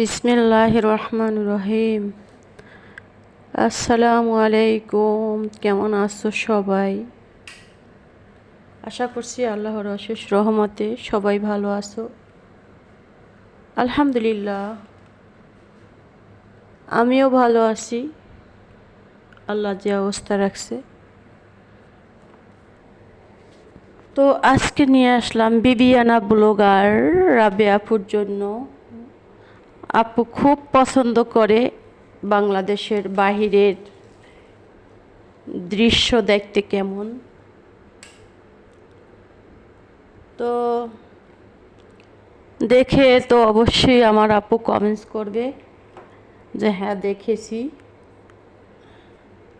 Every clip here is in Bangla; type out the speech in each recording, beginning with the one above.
বিসমিল্লাহ রহমান রহিম আসসালামু আলাইকুম, কেমন আছো সবাই? আশা করছি আল্লাহর অশেষ রহমতে সবাই ভালো আছো। আলহামদুলিল্লাহ, আমিও ভালো আছি। আল্লাহ যে অবস্থা রাখছে। তো আজকে নিয়ে আসলাম বিবিয়ানা ব্লগার রাবে আপুর জন্য। আপু খুব পছন্দ করে বাংলাদেশের বাহিরের দৃশ্য দেখতে কেমন? তো দেখে তো অবশ্যই আমার আপু কমেন্টস করবে যে হ্যাঁ দেখেছি।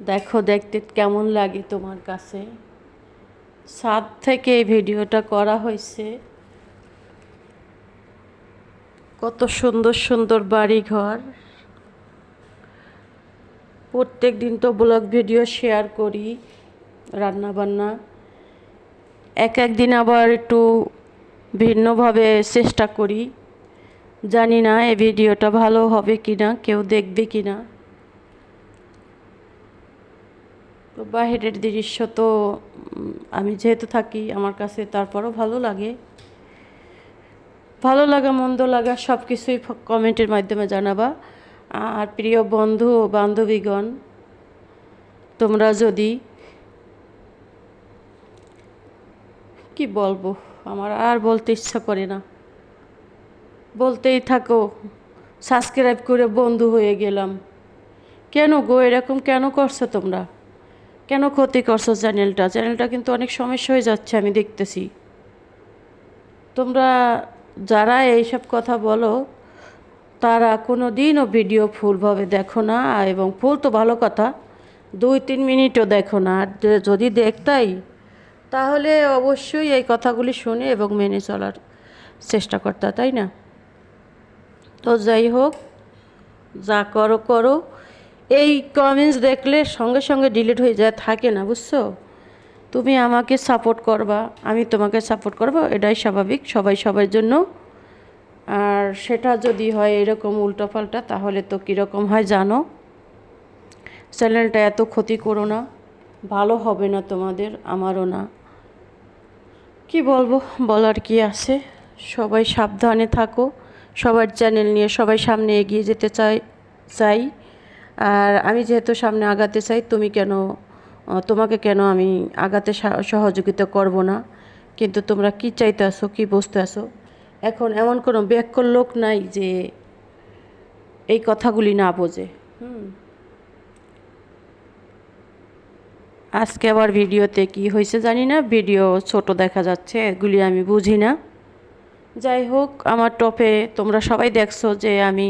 দেখো, দেখতে কেমন লাগে তোমার কাছে? ছাদ থেকে এই ভিডিওটা করা হয়েছে। কত সুন্দর সুন্দর বাড়ি ঘর প্রত্যেক দিন তো ব্লগ ভিডিও শেয়ার করি রান্না বান্না এক এক দিন আবার একটু ভিন্নভাবে চেষ্টা করি। জানি না এই ভিডিওটা ভালো হবে কি না কেউ দেখবে কি না তো বাহিরের দৃশ্য তো আমি যেহেতু থাকি, আমার কাছে তারপরও ভালো লাগে। ভালো লাগা, মন্দ লাগা সব কিছুই কমেন্টের মাধ্যমে জানাবা। আর প্রিয় বন্ধু ও বান্ধবীগণ, তোমরা যদি কি বলব, আমার আর বলতে ইচ্ছা করে না। বলতেই থাকো, সাবস্ক্রাইব করে বন্ধু হয়ে গেলাম। কেন গো, এরকম কেন করছ তোমরা? কেন ক্ষতি করছ চ্যানেলটা? চ্যানেলটা কিন্তু অনেক সমস্যা হয়ে যাচ্ছে, আমি দেখতেছি। তোমরা যারা এইসব কথা বলো, তারা কোনো দিনও ভিডিও ফুলভাবে দেখো না, এবং ফুল তো ভালো কথা, দুই তিন মিনিটও দেখো না। আর যদি দেখতাই, তাহলে অবশ্যই এই কথাগুলি শুনে এবং মেনে চলার চেষ্টা করতে, তাই না? তো যাই হোক, যা করো করো। এই কমেন্টস দেখলে সঙ্গে সঙ্গে ডিলিট হয়ে যায়, থাকে না, বুঝছ? তুমি আমাকে সাপোর্ট করবা, আমি তোমাকে সাপোর্ট করব, এটাই স্বাভাবিক, সবাই সবার জন্য। আর সেটা যদি হয় এরকম উল্টোপাল্টা, তাহলে তো কীরকম হয় জানো? চ্যানেলটা এত ক্ষতি করো না, ভালো হবে না তোমাদের, আমারও না। কি বলব, বলার কি আছে? সবাই সাবধানে থাকো, সবার চ্যানেল নিয়ে সবাই সামনে এগিয়ে যেতে চাই চাই। আর আমি যেহেতু সামনে আগাতে চাই, তুমি কেন তোমাকে কেন আমি আগাতে সহযোগিতা করব না? কিন্তু তোমরা কি চাইতে আসো, কী বুঝতে আসো? এখন এমন কোনো ব্যাকল লোক নাই যে এই কথাগুলি না বোঝে। হুম। আজকে আবার ভিডিওতে কি হয়েছে জানি না, ভিডিও ছোট দেখা যাচ্ছে, এগুলি আমি বুঝি না। যাই হোক, আমার টপে তোমরা সবাই দেখছ যে আমি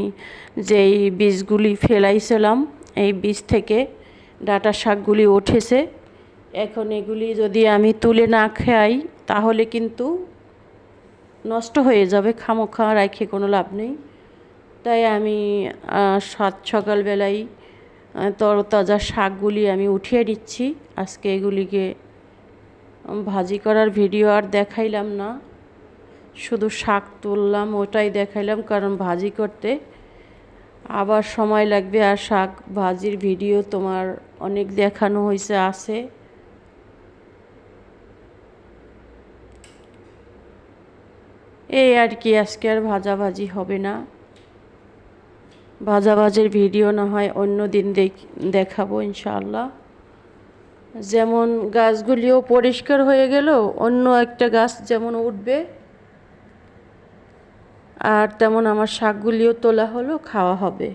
যেই বীজগুলি ফেলাইছিলাম, এই বীজ থেকে ডাটা শাকগুলি উঠেছে। এখন এগুলি যদি আমি তুলে না খাই, তাহলে কিন্তু নষ্ট হয়ে যাবে, খামোখা রাখে কোনো লাভ নেই। তাই আমি সাত সকালবেলায় তরতাজা শাকগুলি আমি উঠিয়ে নিচ্ছি। আজকে এগুলিকে ভাজি করার ভিডিও আর দেখাইলাম না। শুধু শাক তুললাম, ওটাই দেখাইলাম, কারণ ভাজি করতে আবার সময় লাগবে আর শাক ভাজির ভিডিও তোমার অনেক দেখানো হয়েছে আছে। এই আর কি, আজকে আর ভাজাভাজি হবে না। ভাজাভাজির ভিডিও না হয় অন্য দিন দেখাবো ইনশাল্লাহ যেমন গাছগুলিও পরিষ্কার হয়ে গেল, অন্য একটা গাছ যেমন উঠবে আর তেমন আমার শাকগুলিও তোলা হলো, খাওয়া হবে।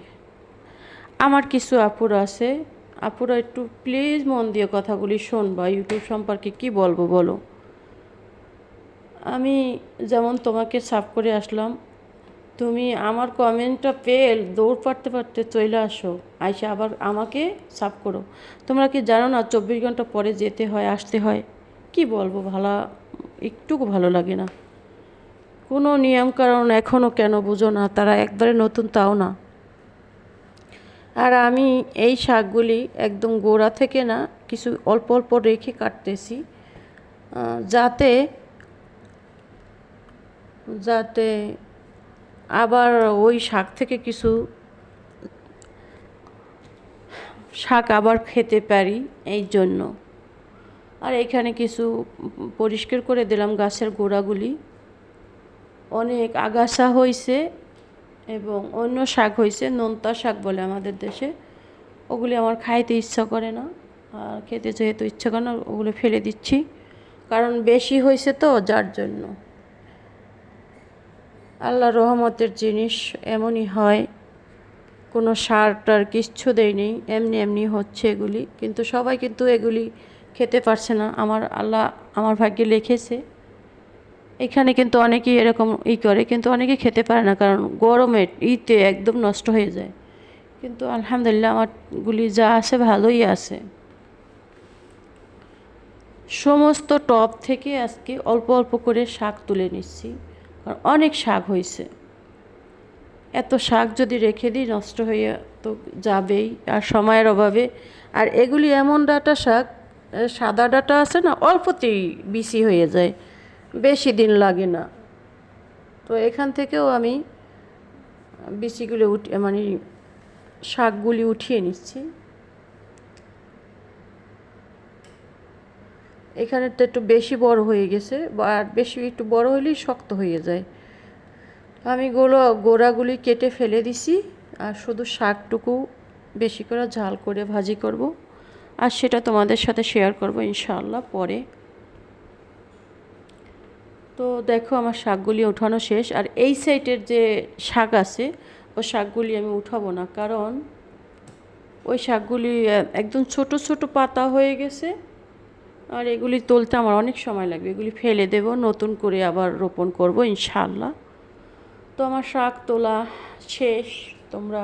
আমার কিছু আপুর আছে। আপুরা একটু প্লিজ মন দিয়ে কথাগুলি শোনবা ইউটিউব সম্পর্কে কি বলব বলো। আমি যেমন তোমাকে সাফ করে আসলাম, তুমি আমার কমেন্টটা পেয়ে দৌড় পারতে পারতে চলে আসো। আইসে আবার আমাকে সাফ করো। তোমরা কি জানো না, চব্বিশ ঘণ্টা পরে যেতে হয়, আসতে হয়? কি বলব, ভালো, একটুকু ভালো লাগে না। কোনো নিয়মকানুন এখনও কেন বুঝো না? তারা একবারে নতুন, তাও না। আর আমি এই শাকগুলি একদম গোড়া থেকে না কিছু অল্প অল্প রেখে কাটতেছি যাতে যাতে আবার ওই শাক থেকে কিছু শাক আবার খেতে পারি এই জন্য। আর এখানে কিছু পরিষ্কার করে দিলাম গাছের গোড়াগুলি। অনেক আগাছা হয়েছে এবং অন্য শাক হয়েছে নোনতা শাক বলে আমাদের দেশে। ওগুলি আমার খাইতে ইচ্ছা করে না, আর খেতে যেহেতু ইচ্ছা করে না, ওগুলো ফেলে দিচ্ছি। কারণ বেশি হয়েছে তো, যার জন্য। আল্লাহ রহমতের জিনিস এমনই হয়, কোনো সার টার কিচ্ছু দেয়নি এমনি এমনি হচ্ছে এগুলি। কিন্তু সবাই কিন্তু এগুলি খেতে পারছে না। আমার আল্লাহ আমার ভাগ্যে লিখেছে। এখানে কিন্তু অনেকেই এরকম ই করে, কিন্তু অনেকে খেতে পারে না, কারণ গরমে ইতে একদম নষ্ট হয়ে যায়। কিন্তু আলহামদুলিল্লাহ আমারগুলি যা আছে ভালোই আছে। সমস্ত টপ থেকে আজকে অল্প অল্প করে শাক তুলে নিচ্ছি, কারণ অনেক শাক হয়েছে। এত শাক যদি রেখে দিই নষ্ট হয়ে তো যাবেই, আর সময়ের অভাবে। আর এগুলি এমন ডাটা শাক সাদা ডাটা আছে না, অল্পতেই বিসি হয়ে যায়। বেশি দিন লাগে না। তো এখান থেকেও আমি বিচিগুলো উঠে মানে শাকগুলি উঠিয়ে নিচ্ছি। এখানে তো একটু বেশি বড় হয়ে গেছে আর বেশি একটু বড় হলেই শক্ত হয়ে যায়। আমি গোলো, গোড়াগুলি কেটে ফেলে দিছি, আর শুধু শাকটুকু বেশি করে ঝাল করে ভাজি করব। আর সেটা তোমাদের সাথে শেয়ার করব ইনশাআল্লাহ পরে। তো দেখো আমার শাকগুলি ওঠানো শেষ, আর এই সাইডের যে শাক আছে ও শাকগুলি আমি উঠাবো না, কারণ ওই শাকগুলি একদম ছোট ছোট পাতা হয়ে গেছে, আর এগুলি তুলতে আমার অনেক সময় লাগবে, এগুলি ফেলে দেব, নতুন করে আবার রোপণ করব, ইনশাআল্লাহ। তো আমার শাক তোলা শেষ, তোমরা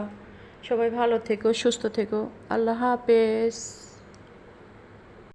সবাই ভালো থেকো, সুস্থ থেকো, আল্লাহ হাফেজ।